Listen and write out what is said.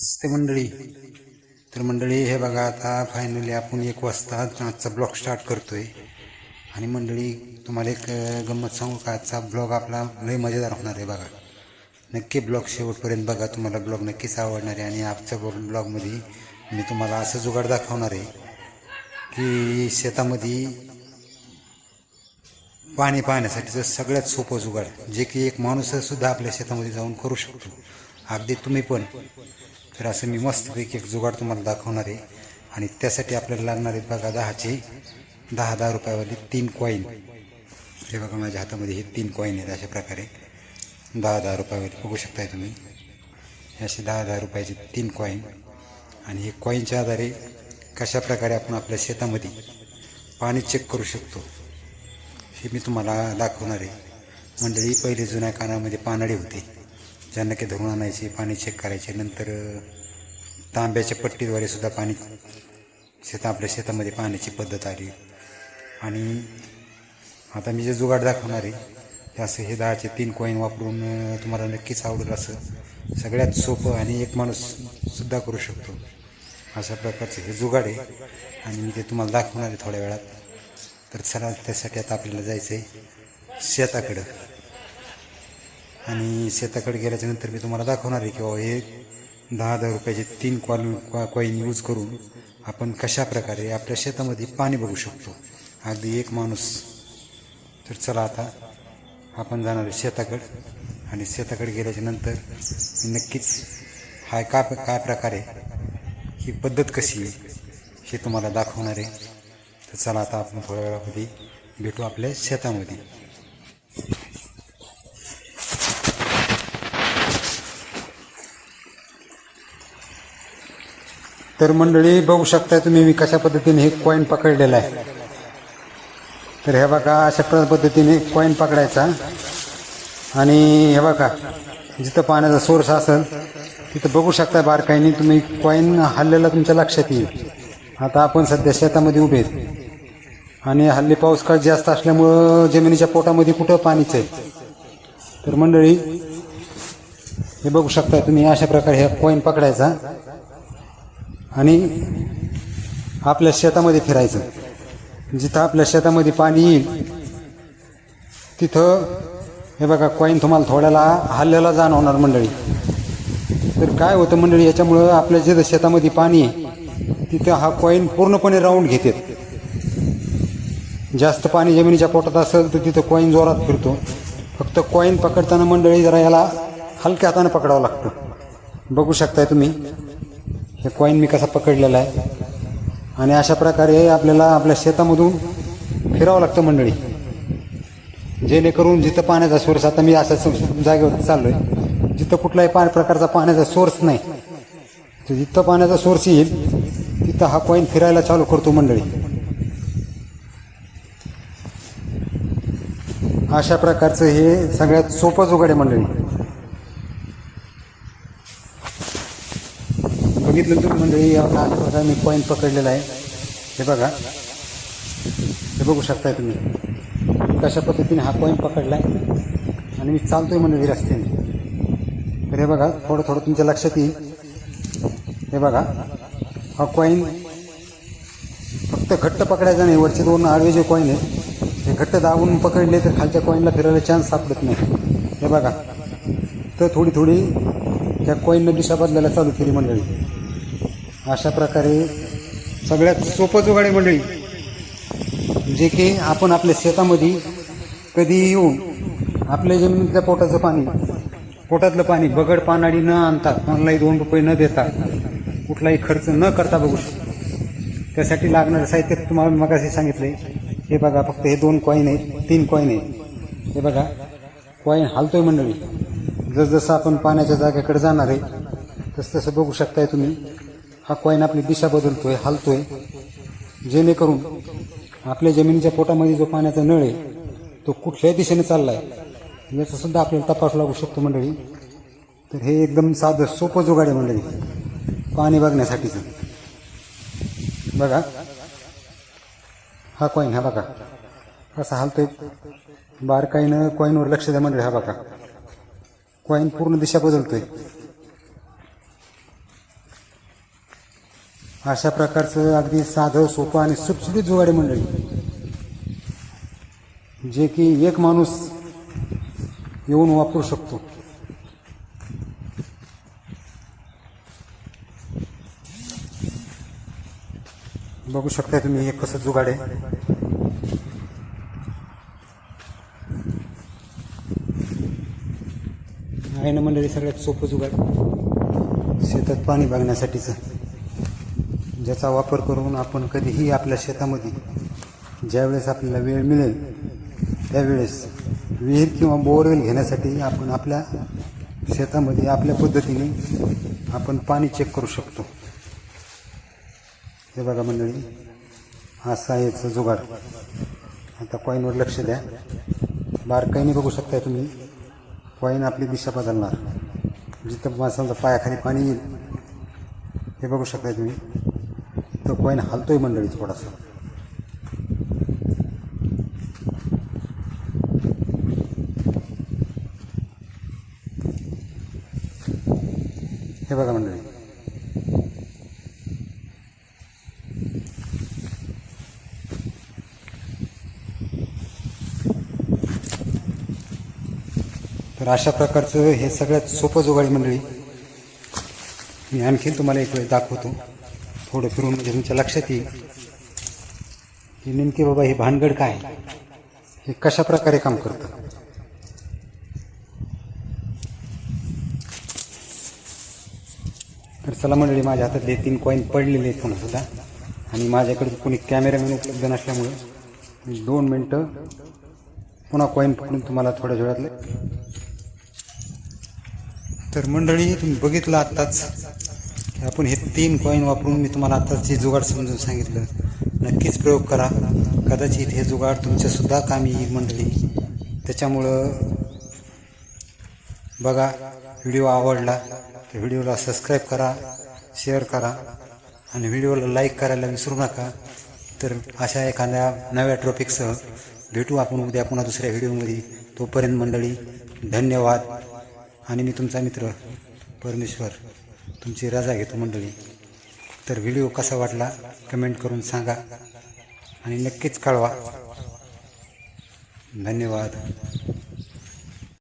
नमस्ते मंडळी. तर मंडळी हे बघा आता फायनली आपण एक वाजता आजचा ब्लॉग स्टार्ट करतो आहे आणि मंडळी तुम्हाला एक गंमत सांगू का? आजचा ब्लॉग आपला लय मजेदार होणार आहे बघा. नक्की ब्लॉग शेवटपर्यंत बघा तुम्हाला ब्लॉग नक्कीच आवडणार आहे. आणि आजच्या ब्लॉगमध्ये मी तुम्हाला असं जुगाड दाखवणार आहे की शेतामध्ये पाणी पाहण्यासाठीचं सगळ्यात सोपं जुगाड जे की एक माणूससुद्धा आपल्या शेतामध्ये जाऊन करू शकतो. अगदी तुम्ही पण. तर असं मी मस्तपैकी एक जुगाड तुम्हाला दाखवणार आहे. आणि त्यासाठी आपल्याला लागणार आहेत बघा दहाचे दहा दहा रुपयावाली तीन कॉईन हे बघा माझ्या हातामध्ये हे तीन कॉईन आहेत अशा प्रकारे. दहा दहा रुपयावाली बघू शकताय तुम्ही. हे असे दहा दहा रुपयाचे तीन कॉईन आणि हे कॉईनच्या आधारे कशा प्रकारे आपण आपल्या शेतामध्ये पाणी चेक करू शकतो हे मी तुम्हाला दाखवणार आहे. मंडळी पहिले जुन्या कानामध्ये पानाडे होते. ज्यांना की धरून आणायचे पाणी चेक करायचे. नंतर तांब्याच्या पट्टीद्वारे सुद्धा पाणी शेता आपल्या शेतामध्ये पाण्याची पद्धत आली. आणि आता मी जे जुगाड दाखवणार आहे ते असं हे दहाचे तीन कॉईन वापरून तुम्हाला नक्कीच आवडेल असं सगळ्यात सोपं आणि एक माणूस सुद्धा करू शकतो. अशा प्रकारचं हे जुगाड आहे आणि मी ते तुम्हाला दाखवणार आहे थोड्या वेळात. तर चला त्यासाठी आता आपल्याला जायचं आहे शेताकडं. आणि शेताकडे गेल्याच्यानंतर मी तुम्हाला दाखवणार आहे की बाबा हे दहा दहा रुपयाचे तीन कॉल कॉईन यूज करून आपण कशा प्रकारे आपल्या शेतामध्ये पाणी बघू शकतो. अगदी एक माणूस. तर चला आता आपण जाणार आहे शेताकडं. आणि शेताकडे गेल्याच्यानंतर नक्कीच हा का काय प्रकारे ही पद्धत कशी आहे हे तुम्हाला दाखवणार आहे. तर चला आता आपण थोड्या वेळामध्ये भेटू आपल्या शेतामध्ये. तर मंडळी बघू शकताय तुम्ही मी कशा पद्धतीने हे कॉईन पकडलेला आहे. तर हे बघा अशा प्र- पद्धतीने कॉईन पकडायचा. आणि हे बघा जिथं पाण्याचा सोर्स असेल तिथं बघू शकता बारकाईने तुम्ही कॉईन हल्लेला तुमच्या लक्षात येईल. आता आपण सध्या शेतामध्ये उभे आहेत. आणि हल्ली पाऊस काळ जास्त असल्यामुळं जमिनीच्या पोटामध्ये कुठं पाणीच आहे? तर मंडळी हे बघू शकता तुम्ही अशा प्रकारे हे कॉईन पकडायचा. आणि आपल्या शेतामध्ये फिरायचं. जिथं आपल्या शेतामध्ये पाणी येईल तिथं हे बघा कॉईन तुम्हाला थोड्याला हल्ल्याला जाणवणार मंडळी. तर काय होतं मंडळी याच्यामुळं आपल्या जिथं शेतामध्ये पाणी आहे तिथं हा कॉईन पूर्णपणे राऊंड घेतात. जास्त पाणी जमिनीच्या पोटात असेल तर तिथं कॉईन जोरात फिरतो. फक्त कॉईन पकडताना मंडळी जरा याला हलक्या हाताने पकडावं लागतं. बघू शकताय तुम्ही. हे कॉईन मी कसा पकडलेला आहे. आणि अशा प्रकारे आपल्याला आपल्या शेतामधून फिरावं लागतं मंडळी. जेणेकरून जिथं पाण्याचा सोर्स आता मी अशा जागेवर जागेवर चाललोय जिथं कुठलाही पा प्रकारचा पाण्याचा सोर्स नाही. तर जिथं पाण्याचा सोर्स येईल तिथं हा कॉईन फिरायला चालू करतो मंडळी. अशा प्रकारचं हे सगळ्यात सोपं जुगाड आहे मंडळी. सांगितलं तुम्ही मंडळी आता मी कॉईन पकडलेला आहे. हे बघा. हे बघू शकताय तुम्ही. कशा पद्धतीने हा कॉईन पकडला आहे आणि मी चालतोय मंडळी रस्त्याने. तर हे बघा थोडं थोडं तुमच्या लक्षात येईल. हे बघा. हा कॉईन फक्त घट्ट पकडायचा नाही. वरचे दोन आडवे जे कॉईन आहेत हे घट्ट दाबून पकडले तर खालच्या कॉईनला फिरायला चान्स सापडत नाही. हे बघा. तर थोडी थोडी त्या कॉईननं दिशा बदलायला चालू केली मंडळी. अशा प्रकारे सगळ्यात सोपं जुगाडे मंडळी जे की आपण आपल्या शेतामध्ये कधी येऊन आपल्या जमिनीतल्या पोटाचं पाणी पोटातलं पाणी बगड पानाडी न आणता कोणालाही दोन रुपये न देता कुठलाही खर्च न करता बघू शकतो. त्यासाठी लागणारं साहित्य तुम्हाला मगाशी सांगितले. हे बघा फक्त हे दोन कॉईन आहेत तीन कॉईन आहेत. हे बघा कॉईन हालतोय मंडळी. जसजसं आपण पाण्याच्या जागेकडे जाणार आहे तसं तसं बघू शकताय तुम्ही. हा कॉईन आपली दिशा बदलतोय हालतोय. जेणेकरून आपल्या जमिनीच्या पोटामध्ये जो पाण्याचा नळ आहे तो कुठल्याही दिशेने चाललाय याचा सुद्धा आपल्याला तपास लागू शकतो मंडळी. तर हे एकदम साधं सोपं जुगाड आहे मंडळी पाणी बघण्यासाठीचं. बघा. हा कॉईन हा बघा. असा हालतोय? बारकाईनं कॉईनवर लक्ष द्या मंडळी हा बघा. कॉईन पूर्ण दिशा बदलतोय. अशा प्रकारचं अगदी साधं सोपं आणि सुटसुटीत जुगाडी मंडळी. जे की एक माणूस येऊन वापरू शकतो. बघू शकता तुम्ही हे कसं जुगाड. आहे आहे ना मंडळी सगळ्यात सोपं जुगाड. शेतात पाणी बघण्यासाठीचं. ज्याचा वापर करून आपण कधीही आपल्या शेतामध्ये ज्यावेळेस आपल्याला वेळ मिळेल त्यावेळेस विहीर किंवा बोरवेल घेण्यासाठी आपण आपल्या शेतामध्ये आपल्या पद्धतीने आपण पाणी चेक करू शकतो. हे बघा मंडळी असा याचं जुगाड. आता कॉईनवर लक्ष द्या. बारकाईने बघू शकताय तुम्ही. कॉईन आपली दिशा बदलणार. जिथं मा- समजा पायाखाली पाणी येईल हे बघू शकताय तुम्ही. तो कॉईन हलतोय मंडळी थोडासा. हे बघा मंडळी. तर अशा प्रकारचं हे सगळ्यात सोपं जुगाडी मंडळी. मी आणखीन तुम्हाला एक वेळ दाखवतो. थोडं फिरून म्हणजे तुमच्या लक्षात येईल की नेमके बाबा हे भानगड काय? हे कशा प्रकारे काम करतं? तर चला मंडळी माझ्या हातातले तीन कॉईन पडलेले आहेत पुन्हा सुद्धा. आणि माझ्याकडे कोणी कॅमेरामॅन उपलब्ध नसल्यामुळे दोन मिनटं पुन्हा कॉईन पकडून तुम्हाला थोड्या वेळातले तर मंडळी तुम्ही बघितलं आत्ताच आपण हे तीन कॉईन वापरून मी तुम्हाला आत्ताच जुगाड समजून सांगितलं नक्कीच प्रयोग करा. कदाचित हे जुगाड तुमच्यासुद्धा कामी येईल मंडळी. त्याच्यामुळं बघा व्हिडिओ आवडला तर व्हिडिओला सबस्क्राईब करा शेअर करा आणि व्हिडिओला लाईक करायला विसरू नका. तर अशा एखाद्या नव्या टॉपिकसह भेटू आपण उद्या पुन्हा दुसऱ्या व्हिडिओमध्ये. तोपर्यंत मंडळी धन्यवाद. आणि मी तुमचा मित्र परमेश्वर. तुमची रजा घेतो मंडळी. तर व्हिडिओ कसा वाटला कमेंट करून सांगा आणि नक्कीच कळवा. धन्यवाद.